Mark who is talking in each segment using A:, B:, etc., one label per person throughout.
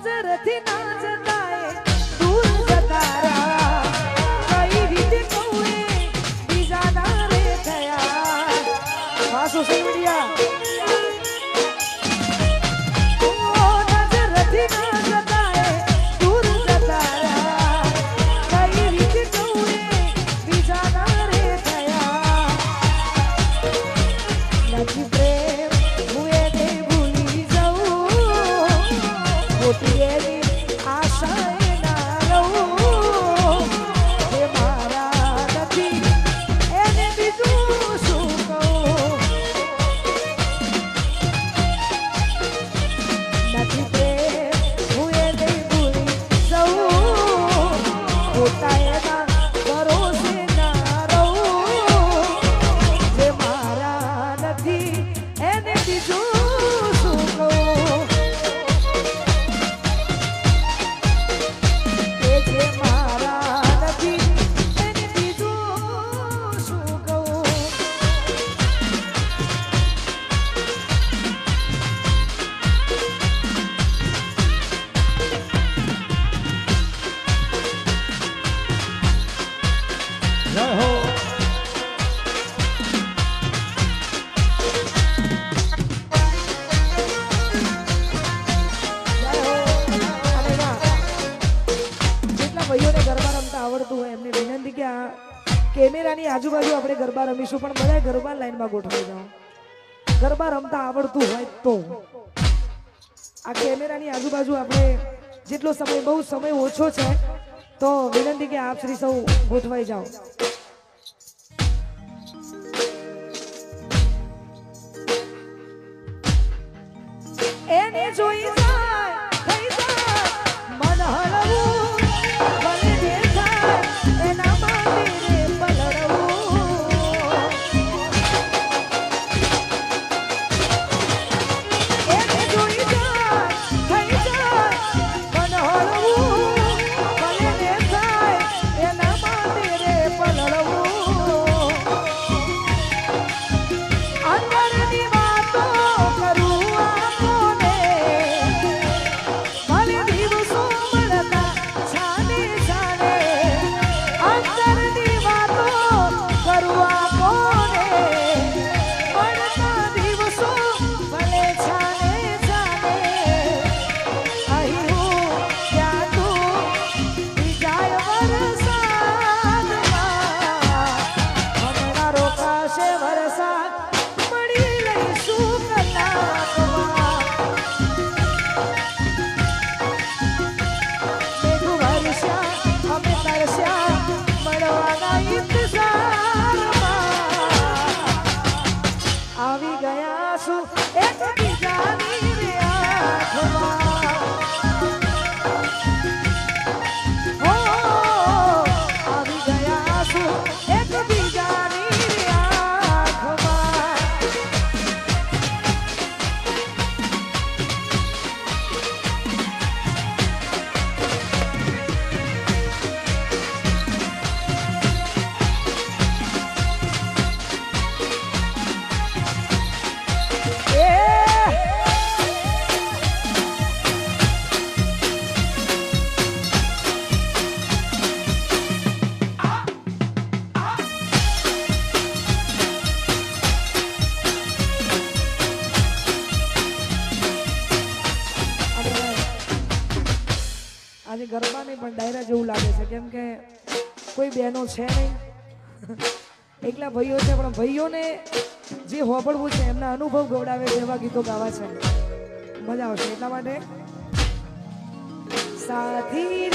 A: नजर थी नजर
B: જય હો
A: આવડતું હોય, એમને વિનંતી કે કેમેરાની આજુબાજુ આપણે ગરબા રમીશું, પણ બધા ગરબા લાઈનમાં ગોઠવી જાઓ. ગરબા રમતા આવડતું હોય તો. આ કેમેરાની આજુબાજુ આપણે જેટલો સમય, બહુ સમય ઓછો છે તો વિનંતી કે આપ શ્રી સૌ ગોઠવાઈ જાઓ. થાય છે. કેમ કે કોઈ બહેનો છે નહીં. એકલા ભાઈઓ છે, પણ ભાઈઓને જે હોબળવું છે, એમના અનુભવ ગવડાવે એવા ગીતો ગાવા છે. મજા આવશે એટલા માટે. સાથી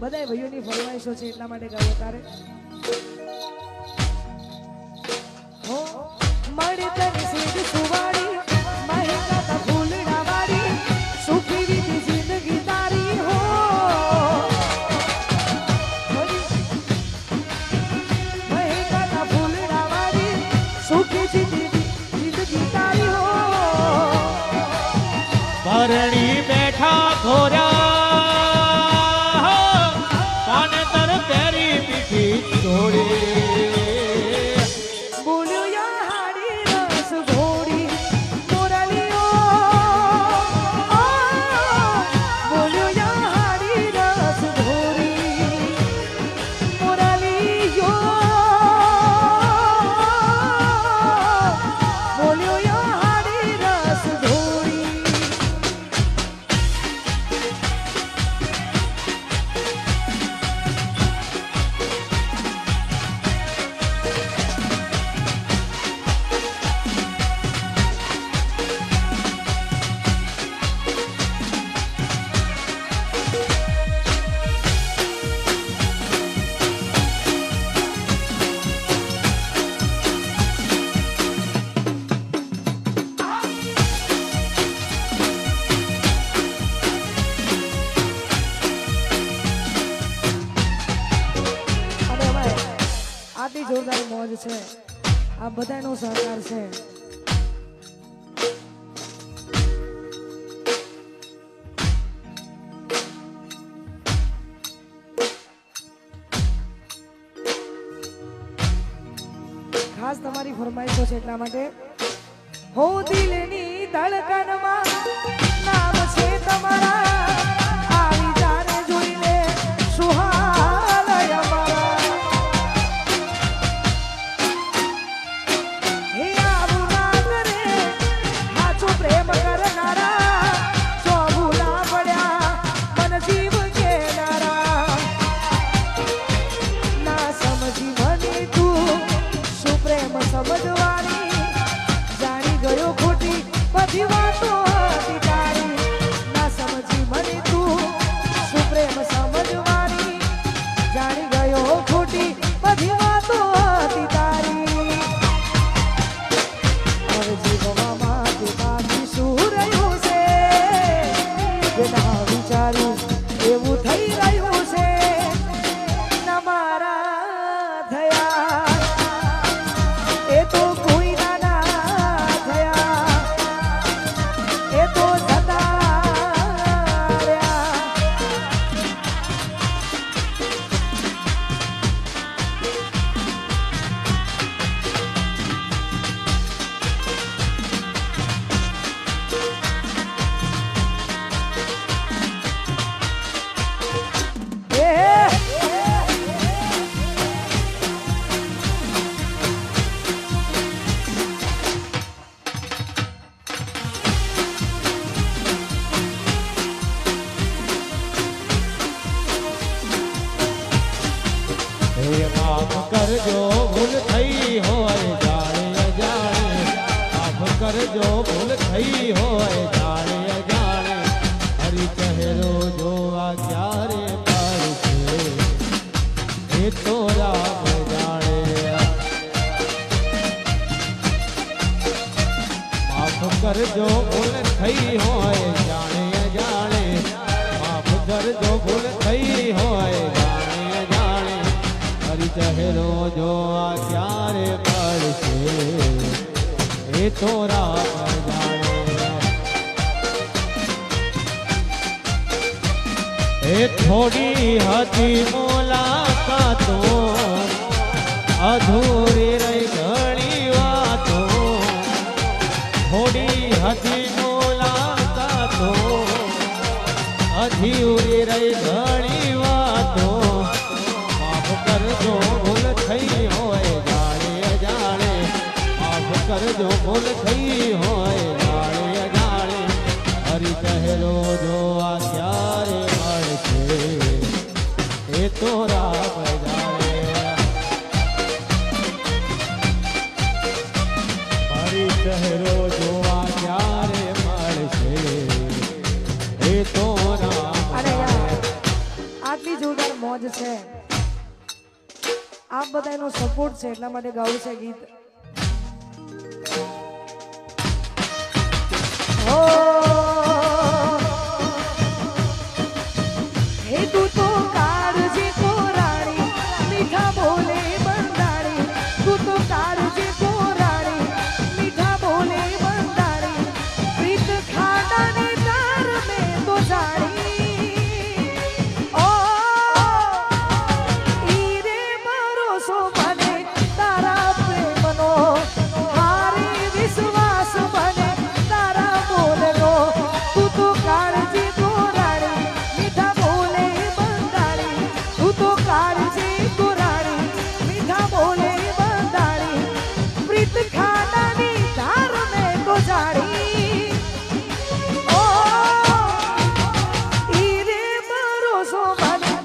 A: બધા ભાઈઓની ફરમાઈશો છે એટલા માટે ગાવું તારે. આટલી જોરદાર મોજ છે. આ બધાનો સહકાર છે. ખાસ તમારી ફરમાઈશો છે એટલા માટે. હો દિલની ધડકનમાં એ તો
B: રામ જાણે માફ કરજો ભૂલ થઈ હોય, જાણે જાણે. માફ કરજો ભૂલ થઈ હોય, જાણે જાણે. હરી ચહેરો જો આ ક્યારે પડશે? એ તો થોડી હતી મોલા વાતો, અધૂરી રહી ઘણી વાતો, થોડી હતી બોલાતા તો અધૂરી રહી વાતો. માફ કરજો, ભૂલ થઈ હોય, જાણે જાણે, માફ કરજો, ભૂલ થઈ હોય. જ
A: છે. આ બધાનો સપોર્ટ છે એટલા માટે ગાવું છે ગીત.